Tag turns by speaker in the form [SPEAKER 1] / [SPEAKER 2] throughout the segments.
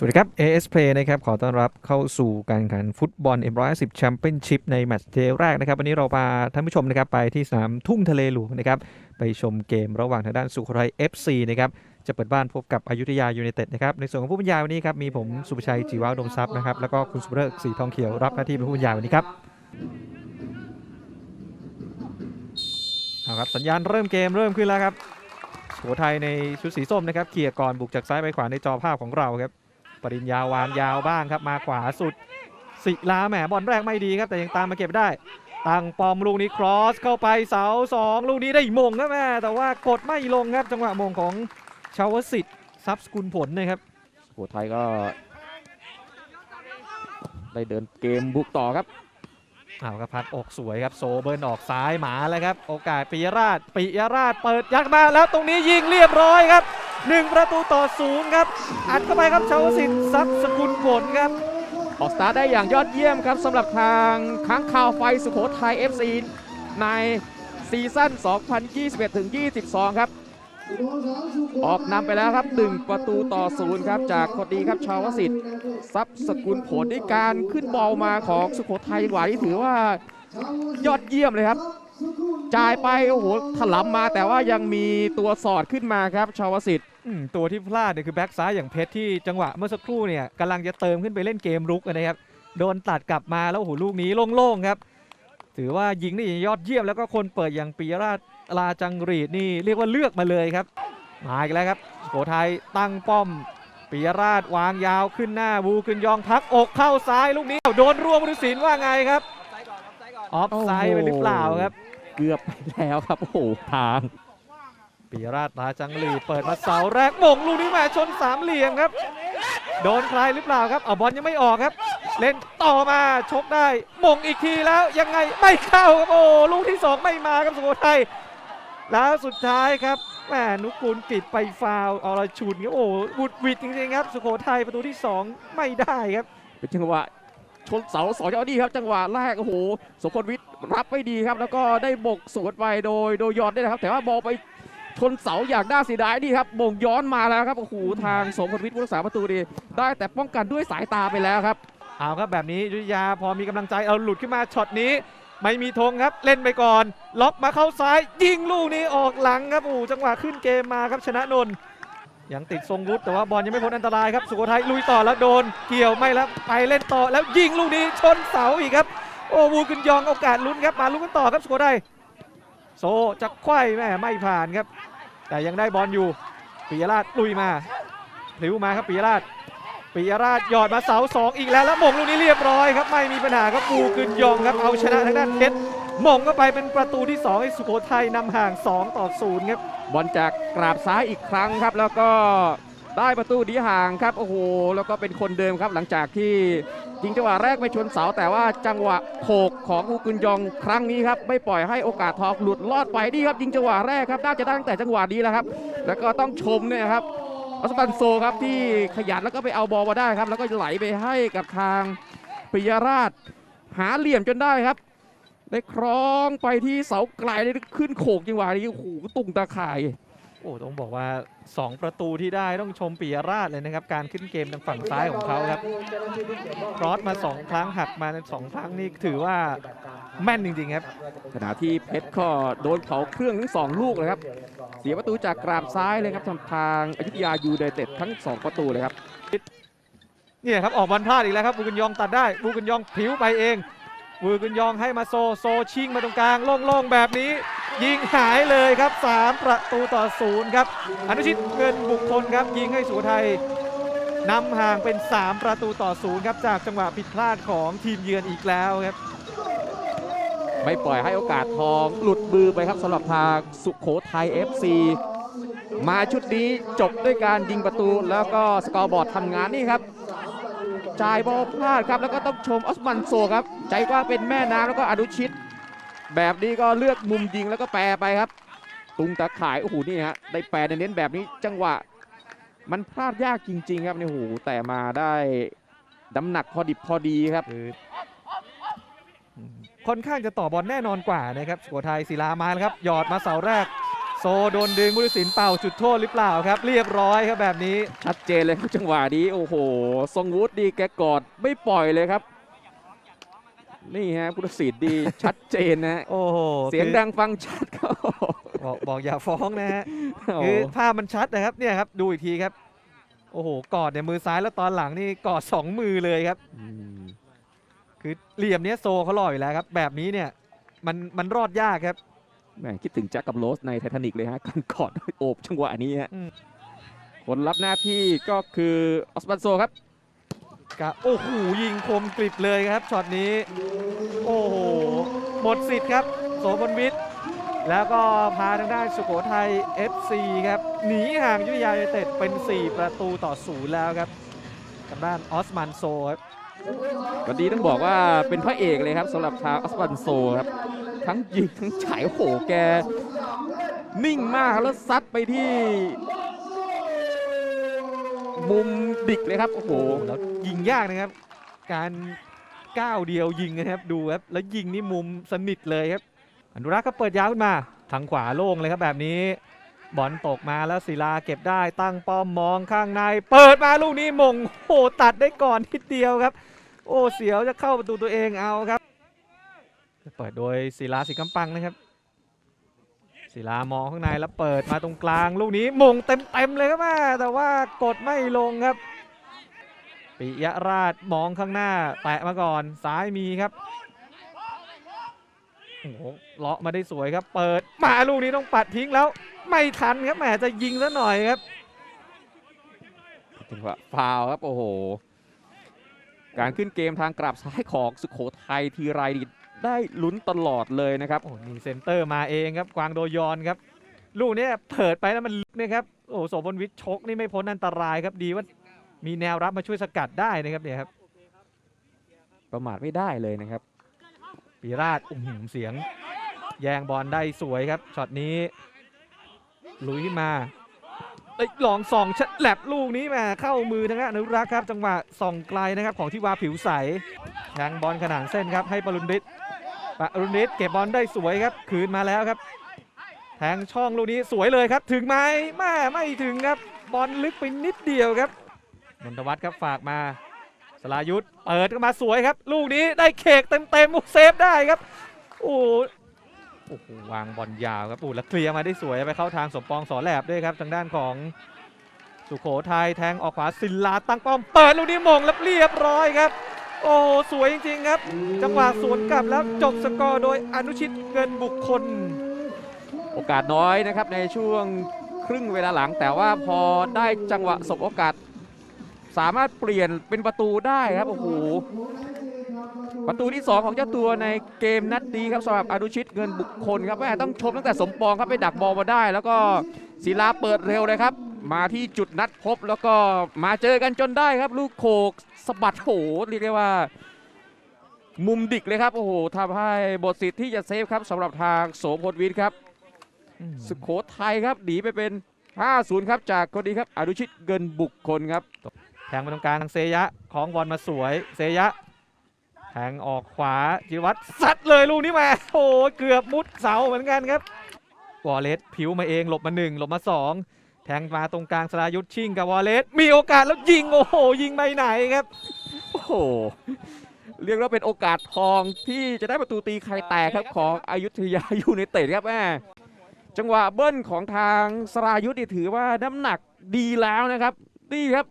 [SPEAKER 1] สวัสดีครับ AS Play นะครับ ขอต้อนรับเข้าสู่การแข่งขันฟุตบอล M110 แชมเปี้ยนชิพในแมตช์เดแรกนะครับ วันนี้เราพาท่านผู้ชมนะครับไปที่สนามทุ่งทะเลหลวงนะครับ ไปชมเกมระหว่างทางด้านสุโขทัย FC นะครับ จะเปิดบ้านพบกับอยุธยายูไนเต็ดนะครับ ในส่วนของผู้บรรยายวันนี้ครับ มีผมสุภชัยจีวาดมทรัพย์นะครับ แล้วก็คุณสุเริกสีทองเขียวรับหน้าที่เป็นผู้บรรยายวันนี้ครับเอาครับสัญญาณเริ่มเกมเริ่มขึ้นแล้วครับสุโขทัยในชุดสีส้มนะครับเขี่ยร์ก่อนบุกจากซ้ายไปขวาในจอภาพของเราครับ ปริญญาวางยาวบ้างครับมาขวาสุด ศิลาแหมบอลแรกไม่ดีครับ แต่ยังตามมาเก็บได้ ตั้งปอมลูกนี้ครอสเข้าไปเสาสองลูกนี้ได้มงครับแม่แต่ว่ากดไม่ลงครับจังหวะมงของชาวสิทธิ์ทรัพย์สกุลผลนะครับ
[SPEAKER 2] สุโขทัยก็ ได้เดินเกมบุกต่อครับ
[SPEAKER 1] เอาครับพัดอกสวยครับโซเบิร์นออกซ้ายหมาแล้วครับ โอกาสปิยราชปิยราชเปิดยักมาแล้วตรงนี้ยิงเรียบร้อยครับ หนึ่งประตูต่อศูนย์ครับ อัดเข้าไปครับชาวสิทธิ์ทรัพย์สกุลผลครับ
[SPEAKER 2] ออกสตาร์ทได้อย่างยอดเยี่ยมครับสำหรับทางค้างคาวไฟสุโขทัย FC ในซีซั่น 2021-22 ครับ ออกนำไปแล้วครับ 1 ประตูต่อศูนย์ครับ จากคนดีครับชาวสิทธิ์ทรัพย์สกุลผลด้วยการขึ้นบอลมาของสุโขทัยจังหวะนี้ถือว่ายอดเยี่ยมเลยครับจ่ายไปโอ้โหถลำมาแต่ว่ายังมีตัวสอดขึ้นมาครับ ชาวสิทธิ์
[SPEAKER 1] ตัวที่พลาดเนี่ยคือแบ็กซ้ายอย่างเพชรที่จังหวะเมื่อสักครู่เนี่ยกำลังจะเติมขึ้นไปเล่นเกมรุกนะครับ โดนตัดกลับมาแล้วโอ้โหลูกนี้โล่งๆครับ ถือว่ายิงได้ยอดเยี่ยมแล้วก็คนเปิดอย่างปิยราชลาจังหรีดนี่เรียกว่าเลือกมาเลยครับมาอีกแล้วครับสุโขทัยตั้งป้อมปิยราชวางยาวขึ้นหน้าวูขึ้นยองพักอกเข้าซ้ายลูกนี้โดนรวมรุสินว่าไงครับออฟไซด์ไปหรือเปล่าครับ
[SPEAKER 2] เกือบไปแล้วครับโอ้โหทาง
[SPEAKER 1] ปิยราชลาจังหรีเปิดมาเสาแรกมงลูกนี้แมาชนสามเหลี่ยมครับ โดนใครหรือเปล่าครับเอาบอลยังไม่ออกครับ เล่นต่อมาชกได้มงอีกทีแล้วยังไงไม่เข้าครับโอ้ลูกที่สองไม่มาครับสุโขทัยแล้วสุดท้ายครับแหมนุกูลปิดไปฟาวล์อรชุนครับโอ้บุดวิดจริงๆครับ สุโขทัยประตูที่สองไม่ได้ครับ
[SPEAKER 2] เป็นจังหวะชนเสาสองยอดดีครับ จังหวะแรกโอ้โหสมพลวิทย์รับไม่ดีครับ แล้วก็ได้บกสวนไปโดยโดยยอดได้นะครับ แต่ว่าบอลไป ชนเสาอย่างน่าเสียดายนี่ครับบ่งย้อนมาแล้วครับโอ้โหทางสมพลวิทย์ผู้รักษาประตูดี ได้แต่ป้องกันด้วยสายตาไปแล้วครับ
[SPEAKER 1] เอาครับแบบนี้ยุธยาพอมีกำลังใจเอาหลุดขึ้นมาช็อตนี้ ไม่มีธงครับเล่นไปก่อน ล็อกมาเข้าซ้าย ยิงลูกนี้ออกหลังครับโอ้จังหวะขึ้นเกมมาครับชนะนนยังติดทรงวุฒิแต่ว่าบอลยังไม่พ้นอันตรายครับสุโขทัยลุยต่อแล้วโดน เกี่ยวไม่แล้วไปเล่นต่อแล้วยิงลูกนี้ชนเสาอีกครับโอ้วูกึนยองโอกาสลุ้นครับมาลุ้นกันต่อครับสุโขทัย โซจะไขว้แม่ไม่ผ่านครับ แต่ยังได้บอลอยู่ปิยราชลุยมาพลิ้วมาครับปิยราชปิยราชหยอดมาเสาสองอีกแล้วแล้วหมงลูกนี้เรียบร้อยครับไม่มีปัญหาครับปูกึนยองครับเอาชนะทางด้านเพชรหมงก็ไปเป็นประตูที่2ให้สุโขทัยนำห่าง 2 ต่อ0ครับ
[SPEAKER 2] บอลจากกราบซ้ายอีกครั้งครับ แล้วก็ได้ประตูดีห่างครับโอ้โหแล้วก็เป็นคนเดิมครับหลังจากที่ ยิงจังหวะแรกไม่ชนเสาแต่ว่าจังหวะโขกของอูกุนยองครั้งนี้ครับไม่ปล่อยให้โอกาสทองหลุดลอดไปนี่ครับยิงจังหวะแรกครับน่าจะได้ตั้งแต่จังหวะนี้แล้วครับ แล้วก็ต้องชมเนี่ยครับออสปันโซครับที่ขยันแล้วก็ไปเอาบอลมาได้ครับ แล้วก็ไหลไปให้กับทางปิยราช หาเหลี่ยมจนได้ครับ ได้คล้องไปที่เสาไกลได้ขึ้นโขกจังหวะนี้โอ้โหตุ่งตาข่าย
[SPEAKER 1] โอ้ต้องบอกว่า 2 ประตูที่ได้ต้องชมปิยราชเลยนะครับ การขึ้นเกมทางฝั่งซ้ายของเขาครับครอสมา 2 ครั้งหักมาสองครั้งนี่ถือว่าแม่นจริงๆครับ
[SPEAKER 2] ขณะที่เพชรก็โดนเผาเครื่องทั้งสองลูกเลยครับ เสียประตูจากกราบซ้ายเลยครับทำทางอยุธยายูไนเต็ดทั้ง 2 ประตูเลยครับ
[SPEAKER 1] เนี่ยครับออกบอลพลาดอีกแล้วครับบูกุนยองตัดได้บูกุนยองผิวไปเองบูกุนยองให้มาโซโซชิงมาตรงกลางโล่งๆแบบนี้ ยิงหายเลยครับ 3 ประตูต่อศูนย์ครับ อนุชิตเงินบุคคลครับ ยิงให้สุโขทัยนำห่างเป็น 3 ประตูต่อศูนย์ครับ จากจังหวะผิดพลาดของทีมเยือนอีกแล้วครับ
[SPEAKER 2] ไม่ปล่อยให้โอกาสทองหลุดมือไปครับสำหรับทางสุขโขทัย FC มาชุดนี้จบด้วยการยิงประตูแล้วก็สกอร์บอร์ดทำงานนี่ครับจ่ายบอลพลาดครับแล้วก็ต้องชมออสมันโซครับ ใจกว้างเป็นแม่น้ำแล้วก็อนุชิต แบบนี้ก็เลือกมุมยิงแล้วก็แปรไปครับ ตุงตาข่าย โอ้โห นี่ฮะ ได้แปรเน้นๆแบบนี้จังหวะ มันพลาดยากจริง ๆ ครับนี่โอ้โหแต่มาได้น้ำหนักพอดิบพอดีครับ
[SPEAKER 1] คืออืมค่อนข้างจะต่อบอลแน่นอนกว่านะครับสุโขทัยศิลามาแล้วครับ หยอดมาเสาแรก โซโดนดึงผู้ตัดสินเป่าจุดโทษหรือเปล่าครับ เรียบร้อยครับแบบนี้
[SPEAKER 2] ชัดเจนเลยครับจังหวะนี้ โอ้โหทรงวูดดีแกกอดไม่ปล่อยเลยครับ นี่ฮะพุทธศิษย์ดีชัดเจนนะ
[SPEAKER 1] โอ้โห
[SPEAKER 2] เสียง
[SPEAKER 1] คือ
[SPEAKER 2] ดังฟังชัดครับ
[SPEAKER 1] บอกบอกอย่าฟ้องนะฮะ
[SPEAKER 2] โอ้โห
[SPEAKER 1] คือภาพมันชัดนะครับเนี่ยครับดูอีกทีครับ โอ้โหกอดเนี่ยมือซ้ายแล้วตอนหลังนี่กอดสองมือเลยครับ
[SPEAKER 2] ม
[SPEAKER 1] คือเหลี่ยมเนี้ยโซเขาหล่ออยู่แล้วครับ แบบนี้เนี่ย มันมันรอดยากครับ
[SPEAKER 2] แหมคิดถึงแจ็คกับโรสในไททานิกเลยฮะการกอดโอบจังหวะนี้ฮะ
[SPEAKER 1] อืม
[SPEAKER 2] คนรับหน้าที่ก็คือออสบันโซครับ
[SPEAKER 1] กะโอ้โหยิงคมกริบเลยครับช็อตนี้ โอ้โหหมดสิทธิ์ครับ โสพลวิทย์แล้วก็พาทางด้านสุโขทัย FC ครับหนีห่างยุธยายูไนเต็ดเป็น 4 ประตูต่อศูนย์แล้วครับทางด้านออสมันโซครับ
[SPEAKER 2] วันนี้ต้องบอกว่าเป็นพระเอกเลยครับสำหรับทางออสบันโซครับ ทั้งยิงทั้งฉายโอ้โหแก นิ่งมากแล้วซัดไปที่ มุมดิกเลยครับ โอ้โห
[SPEAKER 1] แล้วยิงยากนะครับ การก้าวเดียวยิงนะครับ ดูครับ แล้วยิงนี่มุมสนิทเลยครับ อนุรักษ์ก็เปิดยาวขึ้นมา ทางขวาโล่งเลยครับแบบนี้ บอลตกมาแล้วศิลาเก็บได้ ตั้งป้อมมองข้างใน เปิดมาลูกนี้มง โอ้ตัดได้ก่อนทีเดียวครับ โอ้เสียวจะเข้าประตูตัวเองเอาครับ เปิดโดยศิลาสิกำปังนะครับ ศิลามองข้างในแล้วเปิดมาตรงกลางลูกนี้มงเต็มๆเลยครับแม่แต่ว่ากดไม่ลงครับ ปิยราชมองข้างหน้า แตะมาก่อนซ้ายมีครับโอ้โหเลาะมาได้สวยครับ เปิดมาลูกนี้ต้องปัดทิ้งแล้ว ไม่ทันครับแหมจะยิงซะหน่อยครับ
[SPEAKER 2] จังหวะฟาวล์ครับโอ้โห การขึ้นเกมทางกลับซ้ายของสุโขทัยทีไรนี่ ได้ลุ้นตลอดเลยนะครับ
[SPEAKER 1] โอ้นี่เซนเตอร์มาเองครับกวางโดยอนครับ ลูกเนี้ยเปิดไปแล้วมันลึกนะครับ โอ้โสมบลวิทย์ชกนี่ไม่พ้นอันตรายครับดีว่ามีแนวรับมาช่วยสกัดได้นะครับเนี่ยครับ
[SPEAKER 2] ประมาทไม่ได้เลยนะครับ
[SPEAKER 1] ปีราชอุ้มเสียง แย่งบอลได้สวยครับช็อตนี้ ลุยขึ้นมาเอ้ยลองส่องฉลับลูกนี้แหมาเข้ามือทางด้านอนุรักษ์ครับ จังหวะส่องไกลนะครับของที่วาผิวใสแทงบอลขนานเส้นครับให้ปรุณฤทธิ์ ปรุณิตเก็บบอลได้สวยครับ คืนมาแล้วครับ แทงช่องลูกนี้สวยเลยครับ ถึงไหมแม่ไม่ถึงครับ บอลลึกไปนิดเดียวครับนนทวัฒน์ครับฝากมาสลายุทธเปิดเข้ามาสวยครับ ลูกนี้ได้เคกเต็มๆโอ้เซฟได้ครับโอ้โหโอ้โหวางบอลยาวครับโอ้แล้วเคลียร์มาได้สวยไปเข้าทางสมปองสอแหลบด้วยครับ ทางด้านของสุโขทัยแทงออกขวาศิลาตั้งป้อมเปิดลูกนี้มงแล้วเรียบร้อยครับ โอ้โหสวยจริงๆครับ จังหวะสวนกลับแล้วจบสกอร์โดยอนุชิตเงินบุคคล
[SPEAKER 2] โอกาสน้อยนะครับในช่วงครึ่งเวลาหลัง แต่ว่าพอได้จังหวะสบโอกาส สามารถเปลี่ยนเป็นประตูได้ครับโอ้โหประตูที่ 2 ของเจ้าตัวในเกมนัดนี้ครับสำหรับอนุชิตเงินบุคคลครับแม่ต้องชมตั้งแต่สมปองครับไปดักบอลมาได้ แล้วก็ศิลาเปิดเร็วเลยครับ มาที่จุดนัดพบแล้วก็มาเจอกันจนได้ครับ ลูกโขกสะบัดโหเรียกได้ว่า มุมดิกเลยครับโอ้โหทำให้บทสิทธิ์ที่จะเซฟครับสำหรับทางโสพลวิทย์ครับสุโขทัยครับหนีไปเป็น 5-0 ครับจากคนนี้ครับอนุชิตเงินบุคคลครับ
[SPEAKER 1] แทงมาตรงกลางทางเซยะของบอลมาสวยเซยะแทงออกขวาจิรวัตรซัดเลยลูกนี้มาโอ้โหเกือบมุดเสาเหมือนกันครับวอลเลสผิวมาเองหลบมาหนึ่งหลบมาสอง แทงมาตรงกลางสรายุทธชิงกับวอลเลสมีโอกาสแล้วยิงโอ้โห ยิงไปไหนครับ
[SPEAKER 2] โอ้โห เรียกว่าเป็นโอกาสทองที่จะได้ประตูตีไข่แตกครับของอายุทยายูไนเต็ดครับแม่จังหวะเบิ้ลของทางสรายุทธนี่ถือว่าน้ำหนักดีแล้วนะครับนี่ครับ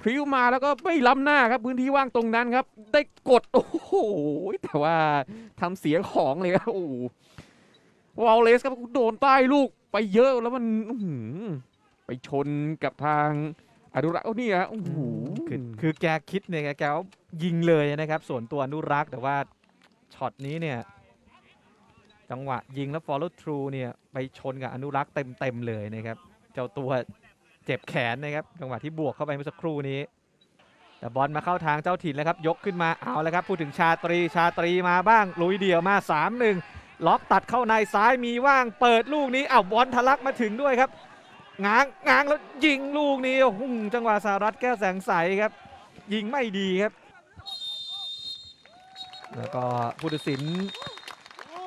[SPEAKER 2] พริ้วมาแล้วก็ไม่ล้ำหน้าครับพื้นที่ว่างตรงนั้นครับ ได้กดโอ้โหแต่ว่าทำเสียของเลยครับโอ้โหวอลเลสครับโดนใต้ลูกไปเยอะแล้วมันไปชนกับทางอนุรักษ์โอ้นี่ฮะโอ้โห
[SPEAKER 1] คือคือแกคิดเนี่ยแกแกว่ายิงเลยนะครับ ส่วนตัวอนุรักษ์แต่ว่าช็อตนี้เนี่ย จังหวะยิงแล้ว follow through เนี่ยไปชนกับอนุรักษ์เต็มๆเลยนะครับ เจ้าตัวเจ็บแขนนะครับ จังหวะที่บวกเข้าไปเมื่อสักครู่นี้ แต่บอลมาเข้าทางเจ้าถิ่นแล้วครับ ยกขึ้นมาเอาแล้วครับ พูดถึงชาตรีชาตรีมาบ้างลุยเดี่ยวมา3-1 ล็อกตัดเข้าในซ้ายมีว่างเปิดลูกนี้อ้าวบอลทะลักมาถึงด้วยครับง้างง้างแล้วยิงลูกนี้โอ้โหจังหวะสารัตแก้วแสงใสครับ ยิงไม่ดีครับ แล้วก็ผู้ตัดสินส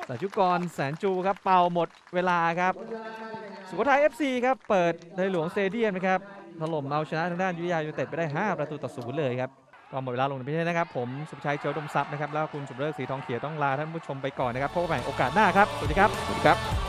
[SPEAKER 1] แต่ชุกรแสนจูครับเป่าหมดเวลาครับ สุโขทัย FC ครับเปิดในหลวงสเตเดียมนะครับถล่มเอาชนะทางด้านยุทธยายูเต็ดไปได้ 5 ประตูต่อศูนย์เลยครับ ก็หมดเวลาลงในพิธีนะครับ ผมสุภชัยเจียวดมทรัพย์นะครับ แล้วคุณสุเลิศสีทองเขียวต้องลาท่านผู้ชมไปก่อนนะครับพบกันใหม่โอกาสหน้าครับ สวัสดีครับ
[SPEAKER 2] สวัสดีครับ